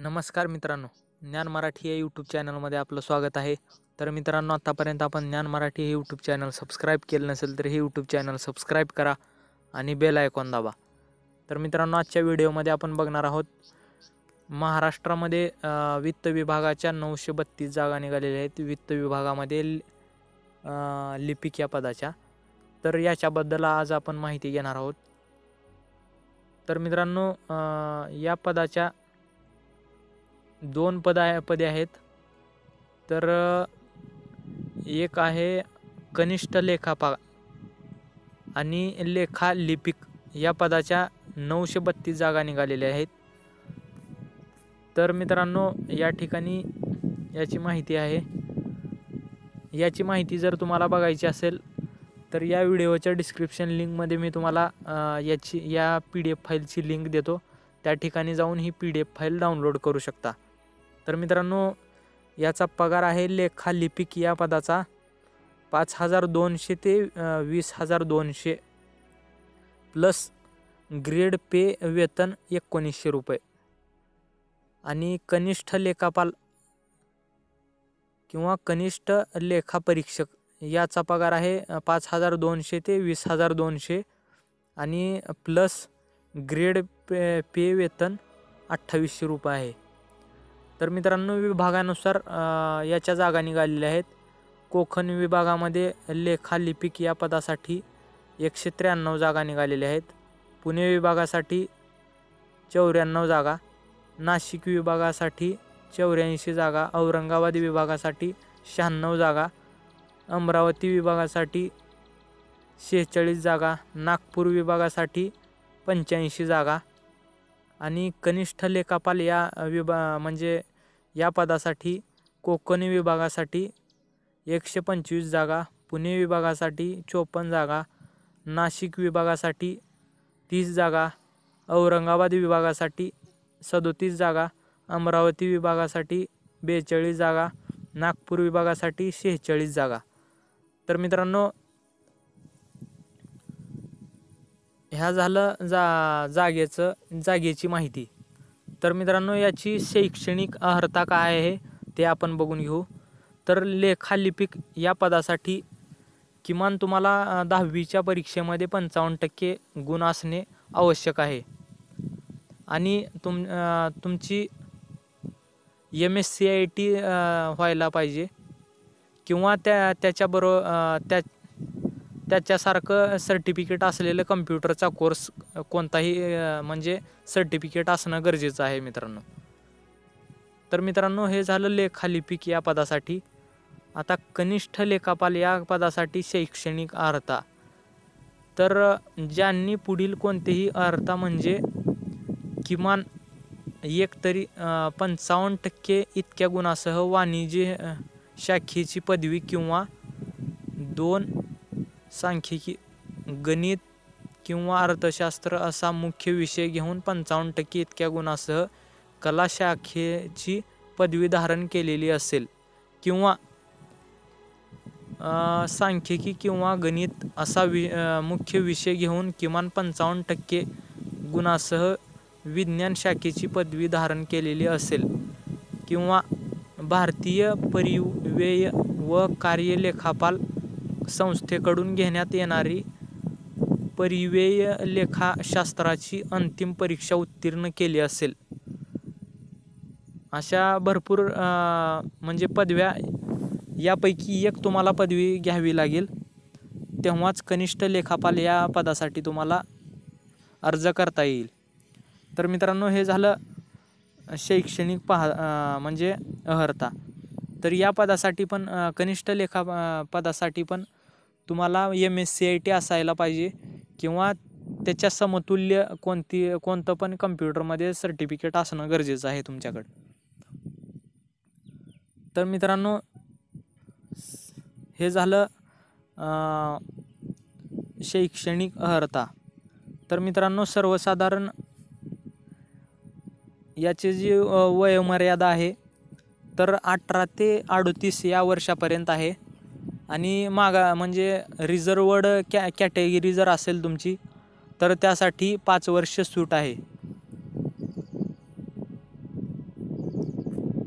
नमस्कार मित्रांनो ज्ञान मराठी या यूट्यूब चॅनलमध्ये आपलं स्वागत आहे. तर मित्रांनो आत्तापर्यंत आपण ज्ञान मराठी हे यूट्यूब चॅनल सबस्क्राईब केलं नसेल तर हे यूट्यूब चॅनल सबस्क्राईब करा आणि बेल आयकॉन दाबा. तर मित्रांनो आजच्या व्हिडिओमध्ये आपण बघणार आहोत महाराष्ट्रामध्ये वित्त विभागाच्या नऊशे बत्तीस जागा निघालेल्या आहेत. वित्त विभागामध्ये लिपिक या पदाच्या. तर याच्याबद्दल आज आपण माहिती घेणार आहोत. तर मित्रांनो या पदाच्या दोन पद आहे पदे आहेत. तर एक आहे कनिष्ठ लेखापा आणि लेखा लिपिक या पदाच्या नऊशे बत्तीस जागा निघालेल्या आहेत. तर मित्रांनो या ठिकाणी याची माहिती आहे. याची माहिती जर तुम्हाला बघायची असेल तर या व्हिडिओच्या डिस्क्रिप्शन लिंकमध्ये मी तुम्हाला याची या पी डी एफ फाईलची लिंक देतो. त्या ठिकाणी जाऊन ही P D F file download करू शकता. तर मित्रांनो याचा पगार आहे लेखा लिपिक या पदाचा पाच हजार दोनशे ते वीस हजार दोनशे प्लस ग्रेड पे वेतन एकोणीसशे रुपये. आणि कनिष्ठ लेखापाल किंवा कनिष्ठ लेखापरीक्षक याचा पगार आहे पाच हजार दोनशे ते वीस हजार दोनशे आणि प्लस ग्रेड पे पे वेतन अठ्ठावीसशे रुपये आहे. तर मित्रांनो विभागानुसार याच्या जागा निघालेल्या आहेत. कोकण विभागामध्ये लेखा लिपिक या पदासाठी एकशे त्र्याण्णव जागा निघालेल्या आहेत. पुणे विभागासाठी चौऱ्याण्णव जागा नाशिक विभागासाठी चौऱ्याऐंशी जागा औरंगाबाद विभागासाठी शहाण्णव जागा अमरावती विभागासाठी शेहेचाळीस जागा नागपूर विभागासाठी पंच्याऐंशी जागा आणि कनिष्ठ लेखापाल या विभा म्हणजे या पदासाठी कोकणी विभागासाठी एकशे पंचवीस जागा पुणे विभागासाठी चोपन्न जागा नाशिक विभागासाठी तीस जागा औरंगाबाद विभागासाठी सदोतीस जागा अमरावती विभागासाठी बेचाळीस जागा नागपूर विभागासाठी शेहेचाळीस जागा. तर मित्रांनो ह्या झालं जा जागेचं जागेची माहिती. तर मित्रांनो याची शैक्षणिक अर्हता काय आहे ते आपण बघून घेऊ. तर लेखालिपिक या पदासाठी किमान तुम्हाला दहावीच्या परीक्षेमध्ये पंचावन्न टक्के गुण असणे आवश्यक आहे. आणि तुम तुमची M S C I T व्हायला पाहिजे. किंवा त्या त्याच्याबरोबर त्या त्याच्यासारखं सर्टिफिकेट असलेलं कम्प्युटरचा कोर्स कोणताही म्हणजे सर्टिफिकेट असणं गरजेचं आहे मित्रांनो. तर मित्रांनो हे झालं लेखालिपिक या पदासाठी. आता कनिष्ठ लेखापाल या पदासाठी शैक्षणिक अर्हता. तर ज्यांनी पुढील कोणतेही अर्हता म्हणजे किमान एक तरी पंचावन्न टक्के इतक्या गुणासह वाणिज्य शाखेची पदवी किंवा दोन सांख्यिकी गणित किंवा अर्थशास्त्र असा मुख्य विषय घेऊन पंचावन्न टक्के इतक्या गुणासह कला शाखेची पदवी धारण केलेली असेल. किंवा सांख्यिकी किंवा गणित असा वि मुख्य विषय घेऊन किमान पंचावन्न टक्के गुणासह विज्ञान शाखेची पदवी धारण केलेली असेल. किंवा भारतीय परिव्यय व कार्यलेखापाल संस्थेकडून घेण्यात येणारी परिवेय लेखाशास्त्राची अंतिम परीक्षा उत्तीर्ण केली असेल. अशा भरपूर म्हणजे पदव्या यापैकी एक तुम्हाला पदवी घ्यावी लागेल. तेव्हाच कनिष्ठ लेखापाल या पदासाठी तुम्हाला अर्ज करता येईल. तर मित्रांनो हे झालं शैक्षणिक पहा म्हणजे अर्हता तर या पदासाठी पण कनिष्ठ लेखा पदासाठी पण तुम्हाला M S C I T असायला पाहिजे किंवा त्याच्या समतुल्य कोणती कोणतं पण कम्प्युटरमध्ये सर्टिफिकेट असणं गरजेचं आहे तुमच्याकडं. तर मित्रांनो हे झालं शैक्षणिक अर्हता तर मित्रांनो सर्वसाधारण याची जी वयोमर्यादा आहे तर अठरा ते अडतीस या वर्षापर्यंत आहे. आणि मागा म्हणजे रिझर्वड कॅ कॅटेगरी जर असेल तुमची तर त्यासाठी पाच वर्ष सूट आहे.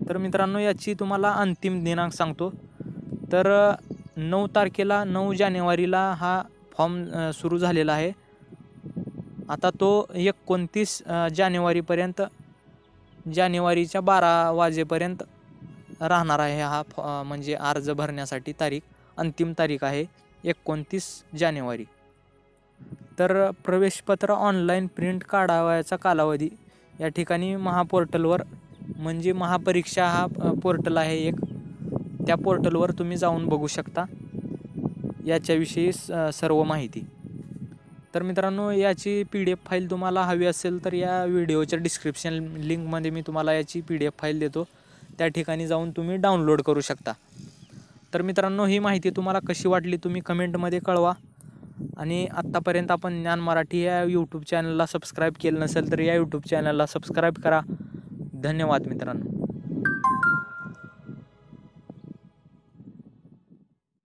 तर मित्रांनो याची तुम्हाला अंतिम दिनांक सांगतो. तर नऊ तारखेला नऊ जानेवारीला हा फॉर्म सुरू झालेला आहे. आता तो एकोणतीस जानेवारीपर्यंत जानेवारीच्या बारा वाजेपर्यंत राहणार आहे हा फॉ म्हणजे अर्ज भरण्यासाठी तारीख. अंतिम तारीख आहे एकोणतीस जानेवारी. तर प्रवेशपत्र ऑनलाईन प्रिंट काढावयाचा कालावधी या ठिकाणी महापोर्टलवर म्हणजे महापरीक्षा हा पोर्टल आहे एक. त्या पोर्टलवर तुम्ही जाऊन बघू शकता याच्याविषयी सर्व माहिती. तर मित्रांनो याची पी डी एफ फाईल तुम्हाला हवी असेल तर या व्हिडिओच्या डिस्क्रिप्शन लिंकमध्ये मी तुम्हाला याची पी डी एफ फाईल देतो. त्या ठिकाणी जाऊन तुम्ही डाउनलोड करू शकता. तर मित्रांनो ही माहिती तुम्हाला कशी वाटली तुम्ही कमेंटमध्ये कळवा. आणि आत्तापर्यंत आपण ज्ञान मराठी या यूट्यूब चॅनलला सबस्क्राईब केलं नसेल तर या यूट्यूब चॅनलला सबस्क्राईब करा. धन्यवाद मित्रांनो.